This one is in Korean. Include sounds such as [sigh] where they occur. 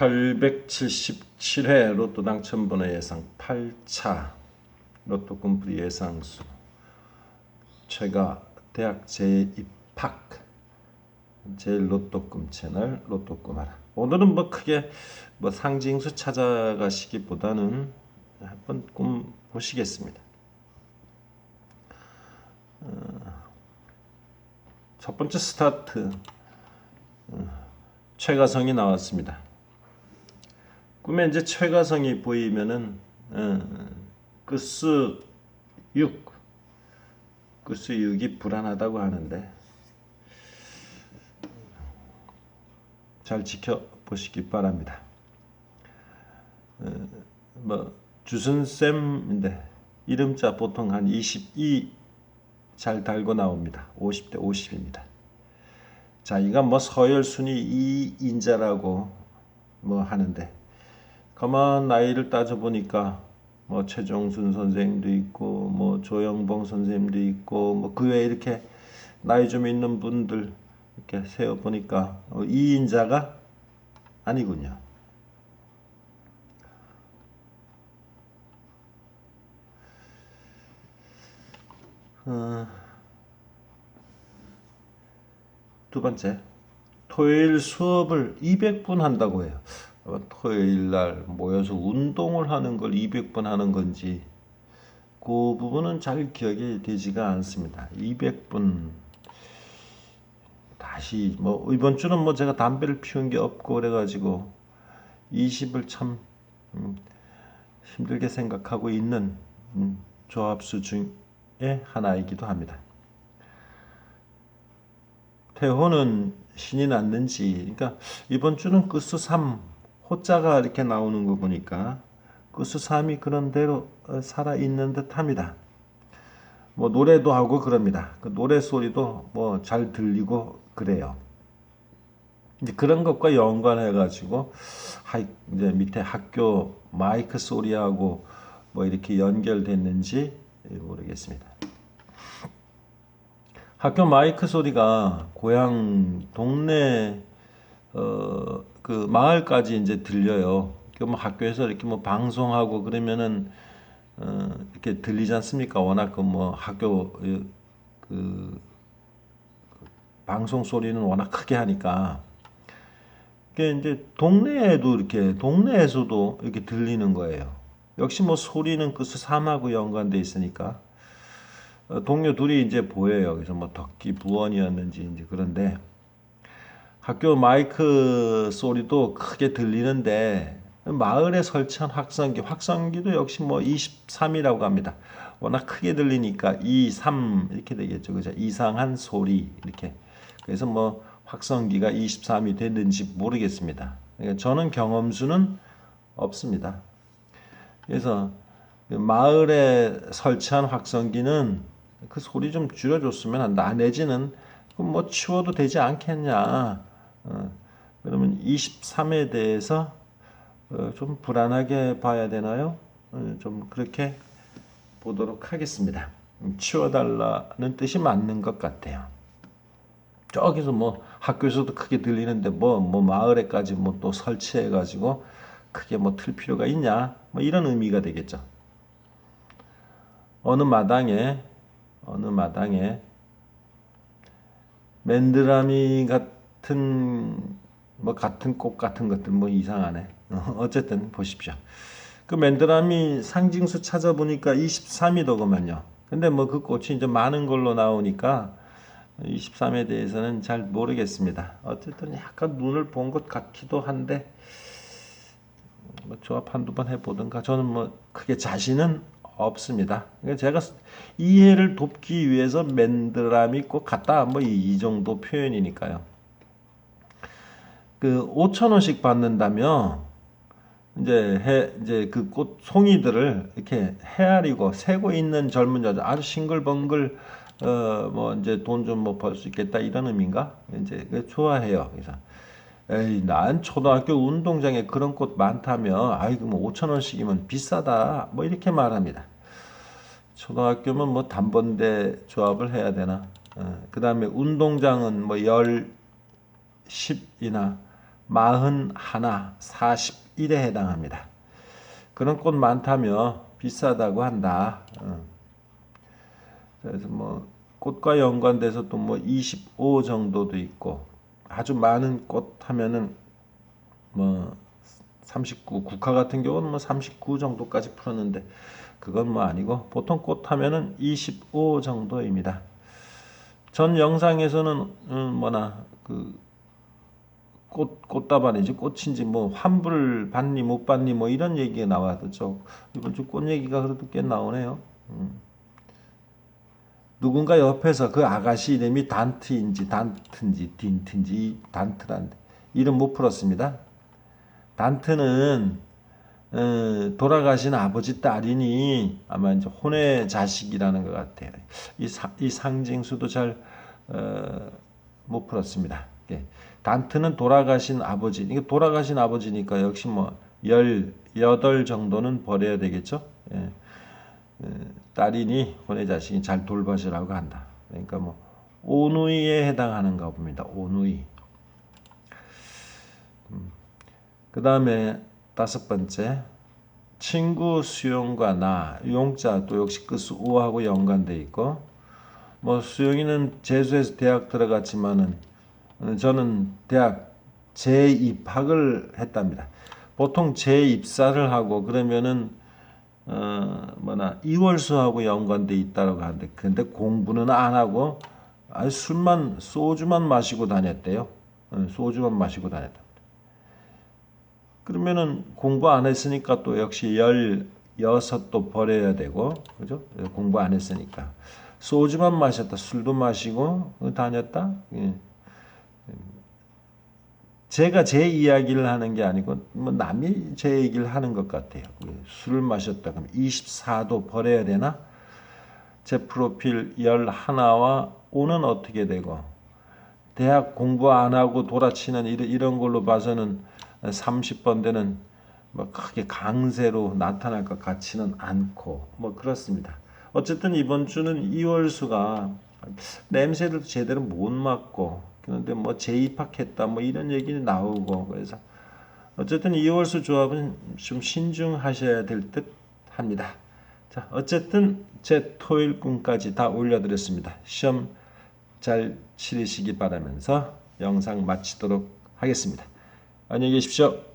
877회 로또 당첨번호 예상 8차 로또 꿈풀이 예상수. 최가 대학 재입학 제일 로또꿈 채널 로또꿈 하라. 오늘은 뭐 크게 뭐 상징수 찾아가시기보다는 한번 꿈 보시겠습니다. 어, 첫 번째 스타트 어, 최가성이 나왔습니다. 꿈에 이제 최가성이 보이면은 어, 끝수 6 끝수 6이 불안하다고 하는데 잘 지켜보시기 바랍니다. 어, 뭐 주순쌤인데 이름자 보통 한 22 잘 달고 나옵니다. 50대 50입니다. 자, 이가 뭐 서열 순위 2인자라고 뭐 하는데 가만 나이를 따져 보니까 뭐 최종순 선생님도 있고 뭐 조영봉 선생님도 있고 뭐 그 외에 이렇게 나이 좀 있는 분들 이렇게 세어 보니까 2인자가 아니군요. 어, 두 번째, 토요일 수업을 200분 한다고 해요. 토요일 날 모여서 운동을 하는 걸 200분 하는 건지 그 부분은 잘 기억이 되지가 않습니다. 200분 다시 뭐 이번 주는 뭐 제가 담배를 피운 게 없고 그래가지고 20을 참 음, 힘들게 생각하고 있는 음, 조합수 중에 하나이기도 합니다. 태호는 신이 났는지 그러니까 이번 주는 끝수 3 호자가 이렇게 나오는 거 보니까 끝수 3이 그런 대로 어, 살아 있는 듯합니다. 뭐 노래도 하고 그럽니다. 그 노래 소리도 뭐 잘 들리고 그래요. 이제 그런 것과 연관해 가지고 이제 밑에 학교 마이크 소리하고 뭐 이렇게 연결됐는지 모르겠습니다. 학교 마이크 소리가 고향 동네 어 그 마을까지 이제 들려요. 그뭐 학교에서 이렇게 뭐 방송하고 그러면은 어 이렇게 들리지 않습니까? 워낙 그 뭐 학교 그, 그 방송 소리는 워낙 크게 하니까 그게 이제 동네에도 이렇게 동네에서도 이렇게 들리는 거예요. 역시 뭐 소리는 그 삼하고 연관돼 있으니까 어, 동료 둘이 이제 보여요. 그래서 뭐 덕기 부원이었는지 이제 그런데 학교 마이크 소리도 크게 들리는데 마을에 설치한 확성기, 확성기도 역시 뭐 23이라고 합니다. 워낙 크게 들리니까 2, 3 이렇게 되겠죠. 그죠? 이상한 소리 이렇게. 그래서 뭐 확성기가 23이 됐는지 모르겠습니다. 그러니까 저는 경험수는 없습니다. 그래서 그 마을에 설치한 확성기는 그 소리 좀 줄여줬으면 한다. 내지는 뭐 치워도 되지 않겠냐. 어, 그러면 23에 대해서 어, 좀 불안하게 봐야 되나요? 어, 좀 그렇게 보도록 하겠습니다. 음, 치워달라는 뜻이 맞는 것 같아요. 저기서 뭐 학교에서도 크게 들리는데 뭐, 뭐 마을에까지 뭐 또 설치해 가지고 크게 뭐 틀 필요가 있냐? 뭐 이런 의미가 되겠죠. 어느 마당에 어느 마당에 맨드라미 같은 뭐 같은 꽃 같은 것들 뭐 이상하네. [laughs] 어쨌든 보십시오. 그 맨드라미 상징수 찾아보니까 23이더구만요. 근데 뭐 그 꽃이 이제 많은 걸로 나오니까 23에 대해서는 잘 모르겠습니다. 어쨌든 약간 눈을 본 것 같기도 한데 뭐 조합 한두 번 해보든가 저는 뭐 크게 자신은 없습니다. 그러니까 제가 이해를 돕기 위해서 맨드람이 꼭 같다 뭐 이 정도 표현이니까요. 그 5천 원씩 받는다며 이제 해 이제 그 꽃 송이들을 이렇게 헤아리고 세고 있는 젊은 여자 아주 싱글벙글 어 뭐 이제 돈 좀 뭐 벌 수 있겠다 이런 의미인가 이제 좋아해요. 그래서 에이 난 초등학교 운동장에 그런 꽃 많다며 아이고 뭐 5천 원씩이면 비싸다 뭐 이렇게 말합니다. 초등학교면 뭐 단번대 조합을 해야 되나? 어, 그 다음에 운동장은 뭐 열, 십이나 마흔 하나, 41에 해당합니다. 그런 꽃 많다며 비싸다고 한다. 어. 그래서 뭐 꽃과 연관돼서 또 뭐 25 정도도 있고 아주 많은 꽃 하면은 뭐 39, 국화 같은 경우는 뭐 39 정도까지 풀었는데 그건 뭐 아니고 보통 꽃 하면은 25 정도입니다. 전 영상에서는 음 뭐나 그 꽃, 꽃다발이지 꽃인지 뭐 환불 받니 못 받니 뭐 이런 얘기가 나와도죠. 이번 주 꽃 얘기가 그래도 꽤 나오네요. 음. 누군가 옆에서 그 아가씨 이름이 단트인지 단트인지 딘트인지 이 단트란데 이름 못 풀었습니다. 단트는 어, 돌아가신 아버지 딸이니 아마 이제 혼의 자식이라는 것 같아요. 이, 사, 이 상징수도 잘 어, 못 풀었습니다. 예. 단트는 돌아가신 아버지. 이게 돌아가신 아버지니까 역시 뭐 18 정도는 버려야 되겠죠. 예. 에, 딸이니 혼의 자식이 잘 돌봐주라고 한다. 그러니까 뭐 오누이에 해당하는가 봅니다. 오누이. 그 다음에 다섯 번째 친구 수용과 나 용자 또 역시 그 수우하고 연관돼 있고 뭐 수용이는 재수해서 대학 들어갔지만은 어, 저는 대학 재입학을 했답니다. 보통 재입사를 하고 그러면은 어 뭐나 이월수하고 연관돼 있다고 하는데 근데 공부는 안 하고 아주 술만 소주만 마시고 다녔대요. 어, 소주만 마시고 다녔다. 그러면은 공부 안 했으니까 또 역시 열 여섯 도 버려야 되고 그죠? 공부 안 했으니까 소주만 마셨다 술도 마시고 다녔다. 예. 제가 제 이야기를 하는 게 아니고 뭐 남이 제 얘기를 하는 것 같아요. 예, 술을 마셨다 그럼 24도 버려야 되나? 제 프로필 11와 5는 어떻게 되고 대학 공부 안 하고 돌아치는 이런, 이런 걸로 봐서는 30번 되는 뭐 크게 강세로 나타날 것 같지는 않고 뭐 그렇습니다. 어쨌든 이번 주는 2월 수가 냄새를 제대로 못 맡고 그런데 뭐 재입학했다 뭐 이런 얘기는 나오고 그래서 어쨌든 2월수 조합은 좀 신중하셔야 될 듯 합니다. 자 어쨌든 제 토요일 꿈까지 다 올려드렸습니다. 시험 잘 치르시기 바라면서 영상 마치도록 하겠습니다. 안녕히 계십시오.